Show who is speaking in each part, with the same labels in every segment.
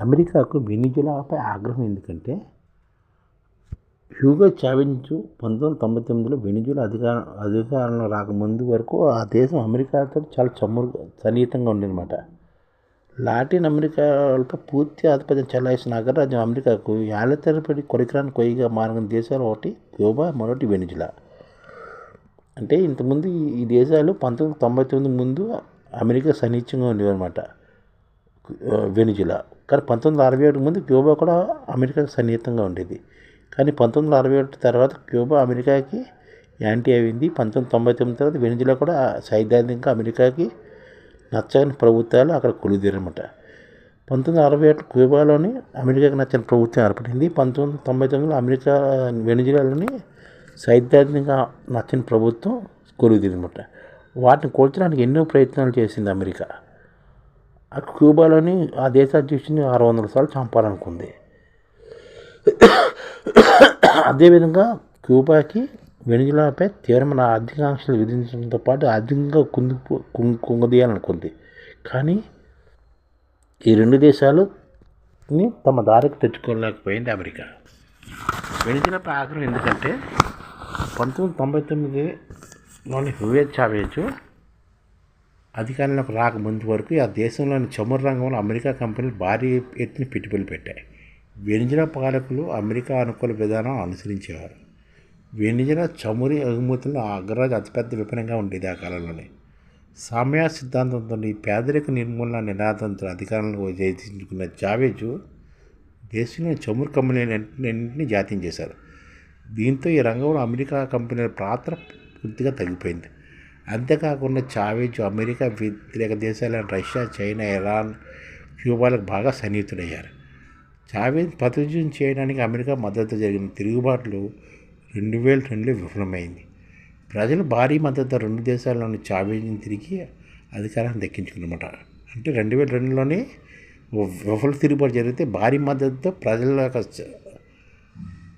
Speaker 1: అమెరికాకు వెనిజులాపై ఆగ్రహం ఎందుకంటే హ్యూగో చావెజ్ పంతొమ్మిది వందల తొంభై తొమ్మిదిలో వెనిజులా అధికార అధికారంలో రాకముందు వరకు ఆ దేశం అమెరికాతో చాలా చమురు సన్నిహితంగా ఉండేదన్నమాట. లాటిన్ అమెరికాలపై పూర్తి ఆధిపత్యం చెలాయిస్తున్న అగ్రరాజ్యం అమెరికాకు ఏళ్ళ తరబడి కొరికరాని కొయ్యగా మారిన దేశాలు ఒకటి క్యూబా మరొకటి వెనిజులా. అంటే ఇంతకుముందు ఈ- దేశాలు పంతొమ్మిది తొంభై తొమ్మిది ముందు అమెరికా సన్నిహితంగా ఉండేవన్నమాట. వెనిజులా. కానీ పంతొమ్మిది వందల అరవై ఏడు ముందు క్యూబా కూడా అమెరికా సన్నిహితంగా ఉండేది. కానీ పంతొమ్మిది వందల అరవై ఒకటి తర్వాత క్యూబా అమెరికాకి యాంటీ అయింది. పంతొమ్మిది తొంభై తొమ్మిది తర్వాత వెనిజులా కూడా సైద్ధాంతికంగా అమెరికాకి నచ్చని ప్రభుత్వాలు అక్కడ కొలుదీరమాట పంతొమ్మిది వందల అరవై ఒకటి క్యూబాలోని అమెరికాకి నచ్చని ప్రభుత్వం ఏర్పడింది. పంతొమ్మిది వందల తొంభై తొమ్మిదిలో అమెరికా వెనిజులాలోని సైద్ధాంతికంగా నచ్చని ప్రభుత్వం కొలుదేరనమాట వాటిని కూల్చడానికి ఎన్నో ప్రయత్నాలు చేసింది అమెరికా. క్యూబాలోని ఆ దేశ అధ్యక్షుడిని ఆరు వందల సార్లు చంపాలనుకుంది. అదేవిధంగా క్యూబాకి వెనుజులాపై తీవ్రమైన ఆర్థిక ఆంక్షలు విధించడంతో పాటు ఆర్థికంగా కుంగిపో కుంగి కుంగదీయాలనుకుంది. కానీ ఈ రెండు దేశాలుని తమ దారికి తెచ్చుకోలేకపోయింది అమెరికా. వెనుజులాపై ఆగ్రహం ఎందుకంటే పంతొమ్మిది వందల తొంభై తొమ్మిదిలోని హువే చావేజ్ అధికారంలోకి రాకముందు వరకు ఆ దేశంలోని చమురు రంగంలో అమెరికా కంపెనీలు భారీ ఎత్తున పెట్టుబడులు పెట్టాయి. వెనిజులా పాలకులు అమెరికా అనుకూల విధానం అనుసరించేవారు. వెనిజులా చమురు ఎగుమతుల్లో అగ్రరాజు అతిపెద్ద విపణంగా ఉండేది ఆ కాలంలోనే. సామ్య సిద్ధాంతంతో ఈ పేదరిక నిర్మూలన నినాదంతో అధికారంలో జయించుకున్న జావేజు దేశంలోని చమురు కంపెనీలన్నింటినీ జాతీయం చేశారు. దీంతో ఈ రంగంలో అమెరికా కంపెనీల పాత్ర పూర్తిగా తగ్గిపోయింది. అంతేకాకుండా చావేజ్ అమెరికా వ్యతిరేక దేశాలైన రష్యా చైనా ఇరాన్ క్యూబాలకు బాగా సన్నిహితుడయ్యారు. చావేజ్ ప్రతిజ్యం చేయడానికి అమెరికా మద్దతు జరిగిన తిరుగుబాట్లు రెండు వేల రెండులో విఫలమైంది. ప్రజలు భారీ మద్దతు రెండు దేశాల్లోని చావేజ్ని తిరిగి అధికారాన్ని దక్కించుకున్నమాట. అంటే రెండు వేల రెండులోనే విఫల తిరుగుబాటు జరిగితే భారీ మద్దతుతో ప్రజల యొక్క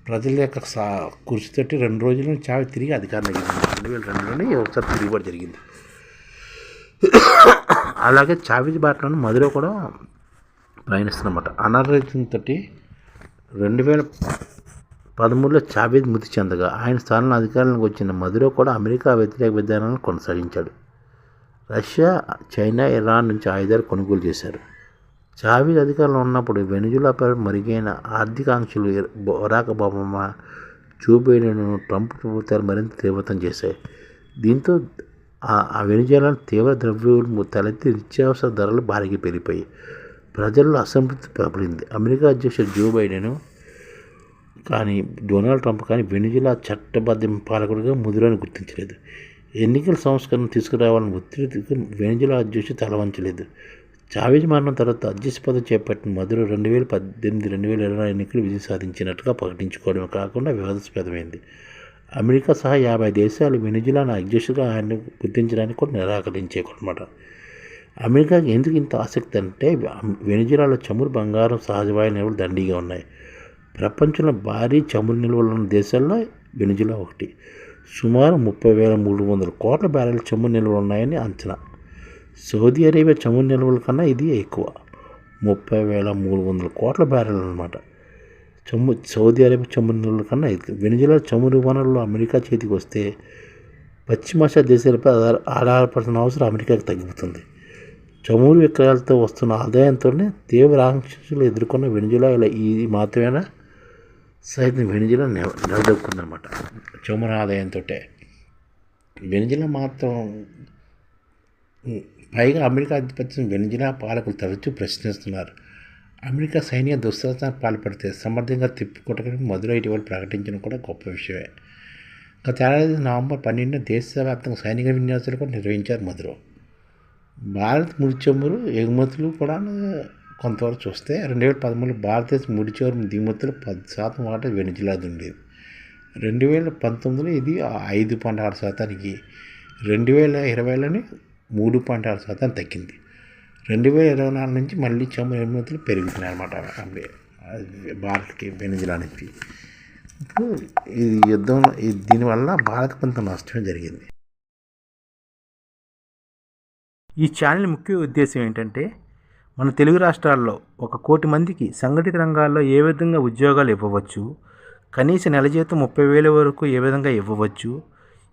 Speaker 1: ప్రజల యొక్క సా కృషి తోటి రెండు రోజుల్లో చావి తిరిగి అధికారం జరిగింది రెండు వేల రెండులోనే ఒకసారి తిరుగుబాటు జరిగింది. అలాగే చావేజ్ బాటలోని మధుర కూడా ప్రయాణిస్తున్నమాట. అనారోగ్యంతో రెండు వేల పదమూడులో చావేద్ మృతి చెందగా ఆయన స్థానంలో అధికారంలోకి వచ్చిన మధురో కూడా అమెరికా వ్యతిరేక విధానాలను కొనసాగించాడు. రష్యా చైనా ఇరాన్ నుంచి ఆయుధాలు కొనుగోలు చేశారు. చావీజ్ అధికారంలో ఉన్నప్పుడు వెనుజులాపై మరుగైన ఆర్థిక ఆంక్షలు బరాక్ ఒబామా ట్రంప్ ప్రభుత్వాలు మరింత తీవ్రతం చేశాయి. దీంతో ఆ- ఆ తీవ్ర ద్రవ్యోల్బణం తలెత్తి నిత్యావసర ధరలు భారీగా పెరిగిపోయి ప్రజల్లో అసంతృప్తి ప్రబలింది అమెరికా అధ్యక్షుడు జో బైడెన్ కానీ డొనాల్డ్ ట్రంప్ కానీ వెనుజులా చట్టబద్ధ పాలకుడిగా ముదురని గుర్తించలేదు. ఎన్నికల సంస్కరణ తీసుకురావాలని ఒత్తిడికి వెనుజులా అధ్యక్షుడు తలవంచలేదు. చావేజ్ మరణం తర్వాత అధ్యక్ష చేపట్టిన మధుర రెండు వేల పద్దెనిమిది రెండు వేల ఇరవై ఎన్నికలు విజయం సాధించినట్టుగా ప్రకటించుకోవడమే కాకుండా వివాదాస్పదమైంది. అమెరికా సహా యాభై దేశాలు వెనుజులాను అధ్యక్షుడిగా ఆయన్ని గుర్తించడానికి కూడా నిరాకరించేయకూడమాట అమెరికాకి ఎందుకు ఇంత ఆసక్తి అంటే వెనుజులాలో చమురు బంగారం సహజవాయు నిల్వలు దండిగా ఉన్నాయి. ప్రపంచంలో భారీ చమురు నిల్వలు ఉన్న దేశాల్లో వెనుజులా ఒకటి. సుమారు ముప్పై వేల మూడు వందల కోట్ల బ్యారెల్ చమురు నిల్వలు ఉన్నాయని అంచనా. సౌదీ అరేబియా చమురు నిల్వల కన్నా ఇది ఎక్కువ. ముప్పై వేల మూడు వందల కోట్ల బ్యారెల్ అనమాట చము సౌదీ అరేబియా చమురు నిల్వల కన్నా ఇది. వెనుజులా చమురు వనరులు అమెరికా చేతికి వస్తే పశ్చిమాసియా దేశాలపై ఆధార ఆధారపడుతున్న అవసరం అమెరికాకి తగ్గిపోతుంది చమురు విక్రయాలతో వస్తున్న ఆదాయంతోనే తీవ్ర ఆకాంక్షలు ఎదుర్కొన్న వెనుజులా ఇలా ఇది మాత్రమేనా? సైతం వెనుజులా నిలదొక్కుందన్నమాట. నిలదొక్కుందనమాట చమురు ఆదాయంతో వెనుజులా మాత్రం పైగా అమెరికా ఆధిపత్యం వెనుజులా పాలకులు తరచూ ప్రశ్నిస్తున్నారు. అమెరికా సైన్య దుస్సాహసానికి పాల్పడితే సమర్థంగా తిప్పుకొట్టకని మధుర ఇటీవల ప్రకటించడం కూడా గొప్ప విషయమే. గత ఏడాది నవంబర్ పన్నెండున దేశవ్యాప్తంగా సైనిక విన్యాసాలు కూడా నిర్వహించారు మధుర. భారత్ ముడిచమురు ఎగుమతులు కూడా కొంతవరకు చూస్తే రెండు వేల పదమూడులో భారతదేశ ముడిచమురు దిగుమతులు పది శాతం వాటి వెనుజులాది ఉండేది రెండు వేల పంతొమ్మిదిలో ఇది ఐదు పాయింట్ ఆరు శాతానికి రెండు వేల ఇరవైలోని మూడు పాయింట్ ఆరు శాతం తగ్గింది. రెండు వేల ఇరవై నాలుగు నుంచి మళ్ళీ చమురు ఎగుమతులు పెరుగుతున్నాయి అనమాట భారత్కి వెనుజులా నుంచి. ఇప్పుడు ఈ యుద్ధం దీనివల్ల భారత్ కొంత నష్టమే జరిగింది.
Speaker 2: ఈ ఛానల్ ముఖ్య ఉద్దేశం ఏంటంటే
Speaker 1: మన తెలుగు రాష్ట్రాల్లో ఒక కోటి మందికి సంఘటిత రంగాల్లో ఏ విధంగా ఉద్యోగాలు ఇవ్వవచ్చు కనీస నెల జీతం ముప్పై వేల వరకు ఏ విధంగా ఇవ్వవచ్చు